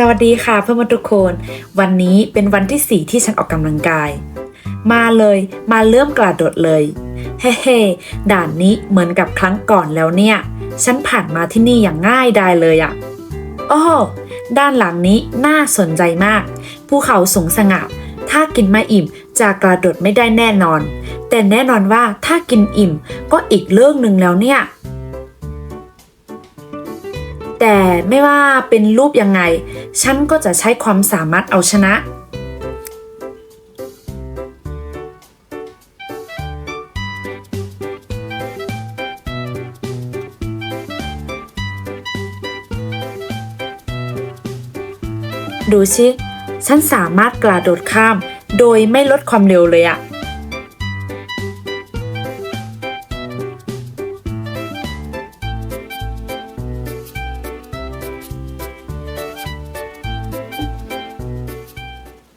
สวัสดีค่ะเพื่อนๆทุกคน วันนี้เป็นวันที่ 4 ที่ฉันออกกำลังกาย มาเลยมาเริ่มกระโดดเลย เฮ้เฮด่านนี้เหมือนกับครั้งก่อนแล้วเนี่ย ฉันผ่านมาที่นี่อย่างง่ายได้เลยอะโอ้ด้านหลังนี้น่าสนใจมาก ภูเขาสูงสงับถ้ากินไม่อิ่มจะกระโดดไม่ได้แน่นอน แต่แน่นอนว่าถ้ากินอิ่มก็อีกเรื่องหนึ่งแล้วเนี่ย แต่ไม่ว่าเป็นรูปยังไง ฉันก็จะใช้ความสามารถเอาชนะดูชิฉันสามารถกระโดดข้าม โดยไม่ลดความเร็วเลยอะ